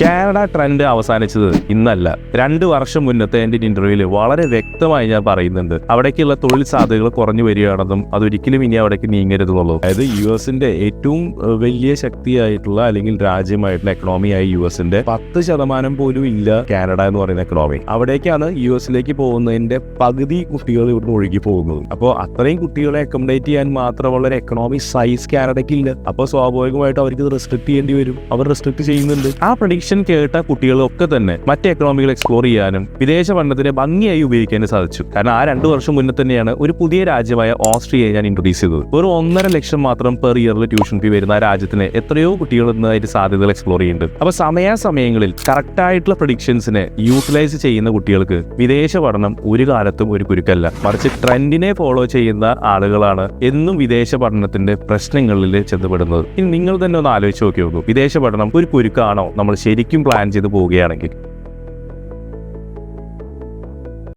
Canada trend അവസാനിച്ചത് ഇന്നല്ല. രണ്ട് വർഷം മുന്നത്തെ എന്റെ ഇന്റർവ്യൂവിൽ വളരെ വ്യക്തമായി ഞാൻ പറയുന്നുണ്ട്. അവിടേക്കുള്ള തൊഴിൽ സാധ്യതകൾ കുറഞ്ഞു വരികയാണെന്നും അതൊരിക്കലും ഇനി അവിടേക്ക് നീങ്ങരുതെന്നുള്ളൂ അതായത് യു എസിന്റെ ഏറ്റവും വലിയ ശക്തിയായിട്ടുള്ള അല്ലെങ്കിൽ രാജ്യമായിട്ടുള്ള എക്കണോമിയായ യു എസിന്റെ പത്ത് ശതമാനം പോലും ഇല്ല കാനഡ എന്ന് പറയുന്ന എക്കണോമി അവിടേക്കാണ് യു എസിലേക്ക് പോകുന്നതിന്റെ പകുതി കുട്ടികൾ ഇവിടുന്ന് ഒഴുകി പോകുന്നത്. അപ്പോൾ അത്രയും കുട്ടികളെ അക്കോമഡേറ്റ് ചെയ്യാൻ മാത്രമുള്ള ഒരു എക്കണോമി സൈസ് കാനഡയ്ക്ക് ഇല്ല. അപ്പോൾ സ്വാഭാവികമായിട്ട് അവർക്ക് റെസ്ട്രിക്ട് ചെയ്യേണ്ടി വരും. അവർ റെസ്ട്രിക്ട് ചെയ്യുന്നുണ്ട്. ആ പ്രഡിക്ഷൻ കേട്ട കുട്ടികളൊക്കെ തന്നെ മറ്റ് എക്കണോമികൾ എക്സ്പ്ലോർ ചെയ്യാനും വിദേശ പഠനത്തിനെ ഭംഗിയായി ഉപയോഗിക്കാനും സാധിച്ചു. കാരണം ആ രണ്ടു വർഷം മുന്നേ തന്നെയാണ് ഒരു പുതിയ രാജ്യമായ ഓസ്ട്രിയയെ ഞാൻ ഇൻട്രൊഡ്യൂസ് ചെയ്തത്. ഒരു ഒന്നര ലക്ഷം മാത്രം പെർ ഇയറിൽ ട്യൂഷൻ ഫീ വരുന്ന രാജ്യത്തിന് എത്രയോ കുട്ടികൾ അതിന്റെ സാധ്യതകൾ എക്സ്പ്ലോർ ചെയ്യുന്നുണ്ട്. അപ്പൊ സമയാസമയങ്ങളിൽ കറക്റ്റ് ആയിട്ടുള്ള പ്രഡിക്ഷൻസിനെ യൂട്ടിലൈസ് ചെയ്യുന്ന കുട്ടികൾക്ക് വിദേശ പഠനം ഒരു കാലത്തും ഒരു കുരുക്കല്ല. മറിച്ച് ട്രെൻഡിനെ ഫോളോ ചെയ്യുന്ന ആളുകളാണ് എന്നും വിദേശ പഠനത്തിന്റെ പ്രശ്നങ്ങളിൽ ചെന്നപ്പെടുന്നത് ഇനി നിങ്ങൾ തന്നെ ഒന്ന് ആലോചിച്ച് നോക്കി നോക്കൂ. വിദേശ പഠനം ഒരു കുരുക്കാണോ നമ്മൾ ശരിക്കും പ്ലാൻ ചെയ്ത് പോവുകയാണെങ്കിൽ